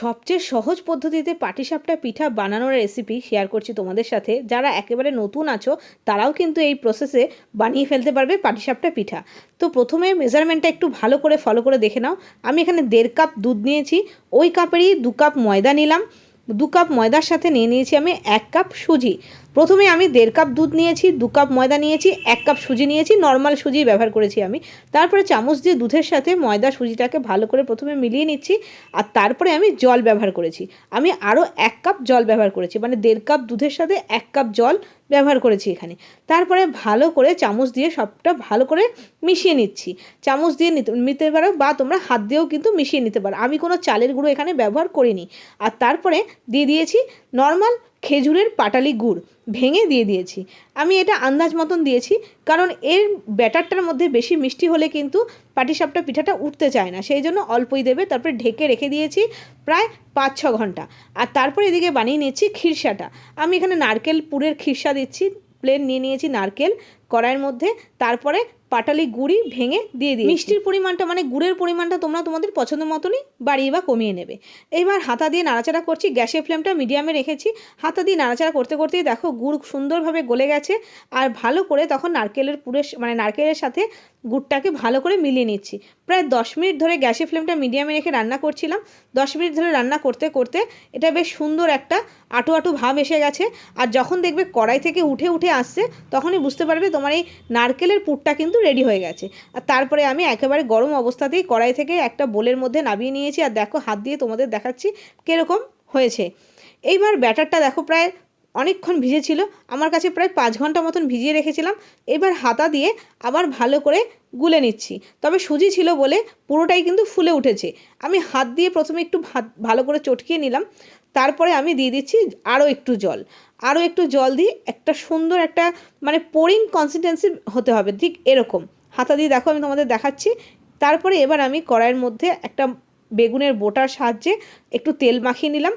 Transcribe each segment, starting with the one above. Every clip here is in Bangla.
সবচেয়ে সহজ পদ্ধতিতে পাটিসাপটা পিঠা বানানোর রেসিপি শেয়ার করছি তোমাদের সাথে। যারা একেবারে নতুন আছো, তারাও কিন্তু এই প্রসেসে বানিয়ে ফেলতে পারবে পাটিসাপটা পিঠা। তো প্রথমে মেজারমেন্টটা একটু ভালো করে ফলো করে দেখে নাও। আমি এখানে দেড় কাপ দুধ নিয়েছি, ওই কাপেরই দু কাপ ময়দা নিলাম। দু কাপ ময়দার সাথে নিয়ে নিয়েছি আমি এক কাপ সুজি। প্রথমে আমি দেড় কাপ দুধ নিয়েছি, দু কাপ ময়দা নিয়েছি, এক কাপ সুজি নিয়েছি নর্মাল সুজি ব্যবহার করেছি আমি। তারপরে চামচ দিয়ে দুধের সাথে ময়দা, সুজিটাকে ভালো করে প্রথমে মিলিয়ে নিচ্ছি, আর তারপরে আমি জল ব্যবহার করেছি। আমি আরও এক কাপ জল ব্যবহার করেছি মানে দেড় কাপ দুধের সাথে এক কাপ জল ব্যবহার করেছি এখানে। তারপরে ভালো করে চামচ দিয়ে সবটা ভালো করে মিশিয়ে নিচ্ছি। চামচ দিয়ে নিতে পারো বা তোমরা হাত দিয়েও কিন্তু মিশিয়ে নিতে পারো। আমি কোনো চালের গুঁড়ো এখানে ব্যবহার করিনি। আর তারপরে দিয়ে দিয়েছি নর্মাল খেজুরের পাটালি গুড় ভেঙে দিয়ে দিয়েছি। আমি এটা আন্দাজ মতন দিয়েছি, কারণ এর ব্যাটারটার মধ্যে বেশি মিষ্টি হলে কিন্তু পাটিসাপটা পিঠাটা উঠতে চায় না। সেই জন্য অল্পই দেবে, তারপরে ঢেকে রেখে দিয়েছি প্রায় পাঁচ ছ ঘণ্টা। আর তারপরে এদিকে বানিয়ে নিচ্ছি খিরসাটা। আমি এখানে নারকেল, পুরের খিরসা দিচ্ছি প্লেন নিয়ে নিয়েছি নারকেল, কড়াইয়ের মধ্যে তারপরে পাটালি গুড়ি ভেঙে দিয়ে দিই মিষ্টির পরিমাণটা মানে গুড়ের পরিমাণটা তোমরা তোমাদের পছন্দ মতনই বাড়িয়ে বা কমিয়ে নেবে। এইবার হাতা দিয়ে নাড়াচাড়া করছি, গ্যাসের ফ্লেমটা মিডিয়ামে রেখেছি। হাতা দিয়ে নাড়াচাড়া করতে করতেই দেখো গুড় সুন্দরভাবে গলে গেছে আর ভালো করে তখন নারকেলের পুরের মানে নারকেলের সাথে গুড়টাকে ভালো করে মিলিয়ে নিচ্ছি। প্রায় দশ মিনিট ধরে গ্যাসের ফ্লেমটা মিডিয়ামে রেখে রান্না করছিলাম। দশ মিনিট ধরে রান্না করতে করতে এটা বেশ সুন্দর একটা আটু আটু ভাব এসে গেছে। আর যখন দেখবে কড়াই থেকে উঠে উঠে আসছে, তখনই বুঝতে পারবে তোমার এই নারকেলের পুরটা কিন্তু রেডি হয়ে গেছে। আর তারপরে আমি একেবারে গরম অবস্থাতেই কড়াই থেকে একটা বোলের মধ্যে নামিয়ে নিয়েছি। আর দেখো, হাত দিয়ে তোমাদের দেখাচ্ছি কীরকম হয়েছে। এইবার ব্যাটারটা দেখো, প্রায় অনেকক্ষণ ভিজেছিল। আমার কাছে প্রায় পাঁচ ঘণ্টা মতন ভিজিয়ে রেখেছিলাম। এবার হাতা দিয়ে আবার ভালো করে গুলে নিচ্ছি। তবে সুজি ছিল বলে পুরোটাই কিন্তু ফুলে উঠেছে। আমি হাত দিয়ে প্রথমে একটু ভালো করে চটকিয়ে নিলাম। তারপরে আমি দিয়ে দিচ্ছি আরও একটু জল। আরও একটু জল দিয়ে একটা সুন্দর একটা মানে পোরিং কনসিস্টেন্সি হতে হবে, ঠিক এরকম। হাতা দিয়ে দেখো আমি তোমাদের দেখাচ্ছি। তারপরে এবার আমি কড়াইয়ের মধ্যে একটা বেগুনের বোটার সাহায্যে একটু তেল মাখিয়ে নিলাম।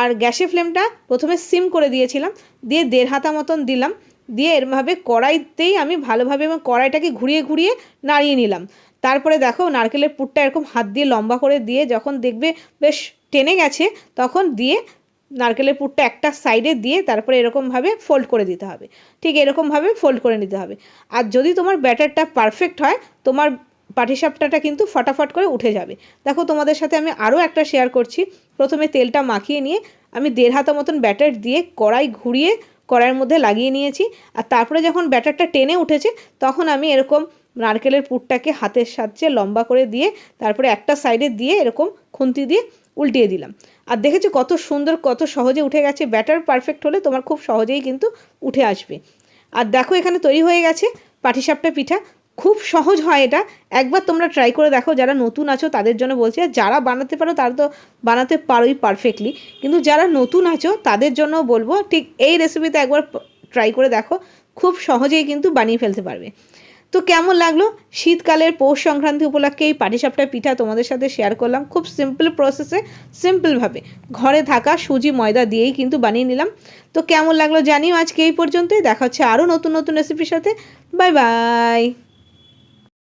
আর গ্যাসের ফ্লেমটা প্রথমে সিম করে দিয়েছিলাম, দিয়ে দেড় হাতা মতন দিলাম। দিয়ে এরভাবে কড়াইতেই আমি ভালোভাবে এবং কড়াইটাকে ঘুরিয়ে ঘুরিয়ে নাড়িয়ে নিলাম। তারপরে দেখো নারকেলের পুরটা এরকম হাত দিয়ে লম্বা করে দিয়ে যখন দেখবে বেশ টেনে গেছে, তখন দিয়ে নারকেলের পুরটা একটা সাইডে দিয়ে তারপরে এরকমভাবে ফোল্ড করে দিতে হবে। ঠিক এরকমভাবে ফোল্ড করে নিতে হবে। আর যদি তোমার ব্যাটারটা পারফেক্ট হয়, তোমার পাটিসাপটাটা কিন্তু ফটাফট করে উঠে যাবে। দেখো, তোমাদের সাথে আমি আরও একটা শেয়ার করছি। প্রথমে তেলটা মাখিয়ে নিয়ে আমি দেড় হাতা মতন ব্যাটার দিয়ে কড়াই ঘুরিয়ে কড়াইয়ের মধ্যে লাগিয়ে নিয়েছি। আর তারপরে যখন ব্যাটারটা টেনে উঠেছে, তখন আমি এরকম নারকেলের পুরটাকে হাতের সাহায্যে লম্বা করে দিয়ে, তারপরে একটা সাইডে দিয়ে এরকম খুন্তি দিয়ে উল্টিয়ে দিলাম। আর দেখেছ কত সুন্দর, কত সহজে উঠে গেছে। ব্যাটার পারফেক্ট হলে তোমার খুব সহজেই কিন্তু উঠে আসবে। আর দেখো এখানে তৈরি হয়ে গেছে পাটিসাপটা পিঠা। খুব সহজ হয় এটা। একবার তোমরা ট্রাই করে দেখো, যারা নতুন আছো তাদের জন্য বলছি, আর যারা বানাতে পারো তারা তো বানাতে পারোই পারফেক্টলি কিন্তু যারা নতুন আছো তাদের জন্য বলব, ঠিক এই রেসিপিতে একবার ট্রাই করে দেখো, খুব সহজেই কিন্তু বানিয়ে ফেলতে পারবে। তো কেমন লাগল? শীতকালের পৌষ সংক্রান্তি উপলক্ষে এই পাটিসাপটা পিঠা তোমাদের সাথে শেয়ার করলাম। খুব সিম্পল প্রসেসে সিম্পলভাবে ঘরে থাকা সুজি ময়দা দিয়েই কিন্তু বানিয়ে নিলাম। তো কেমন লাগল জানিও আজকে এই পর্যন্তই। দেখা হচ্ছে আরও নতুন নতুন রেসিপির সাথে। Bye bye